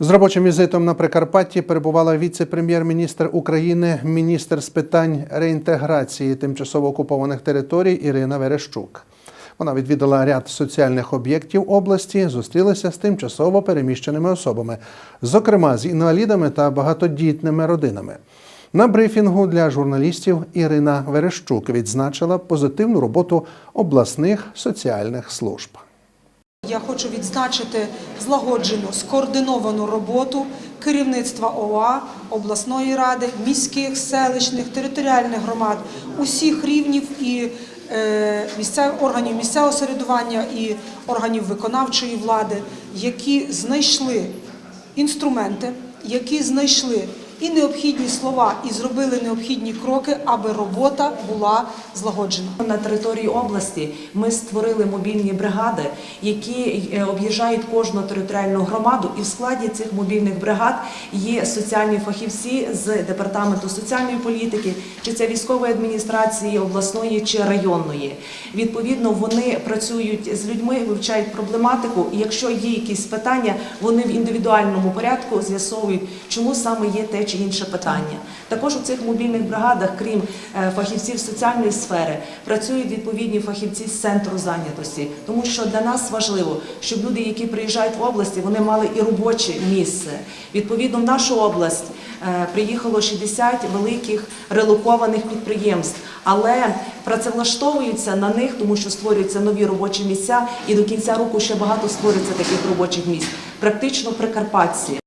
З робочим візитом на Прикарпатті перебувала віце-прем'єр-міністр України, міністр з питань реінтеграції тимчасово окупованих територій Ірина Верещук. Вона відвідала ряд соціальних об'єктів області, зустрілася з тимчасово переміщеними особами, зокрема з інвалідами та багатодітними родинами. На брифінгу для журналістів Ірина Верещук відзначила позитивну роботу обласних соціальних служб. Я хочу відзначити злагоджену, скоординовану роботу керівництва ОА, обласної ради, міських, селищних, територіальних громад, усіх рівнів і е, місцев, органів місцевого самоврядування і органів виконавчої влади, які знайшли інструменти, які знайшли і необхідні слова, і зробили необхідні кроки, аби робота була злагоджена. На території області ми створили мобільні бригади, які е, об'їжджають кожну територіальну громаду, і в складі цих мобільних бригад є соціальні фахівці з департаменту соціальної політики, чи це військової адміністрації обласної чи районної. Відповідно, вони працюють з людьми, вивчають проблематику. І якщо є якісь питання, вони в індивідуальному порядку з'ясовують, чому саме є те чи інше питання. Також у цих мобільних бригадах, крім е, фахівців соціальної сфери, працюють відповідні фахівці з центру зайнятості, тому що для нас важливо, щоб люди, які приїжджають в області, вони мали і робоче місце. Відповідно, в нашу область е, приїхало 60 великих релокованих підприємств, але працевлаштовуються на них, тому що створюються нові робочі місця, і до кінця року ще багато створюється таких робочих місць, практично прикарпатці.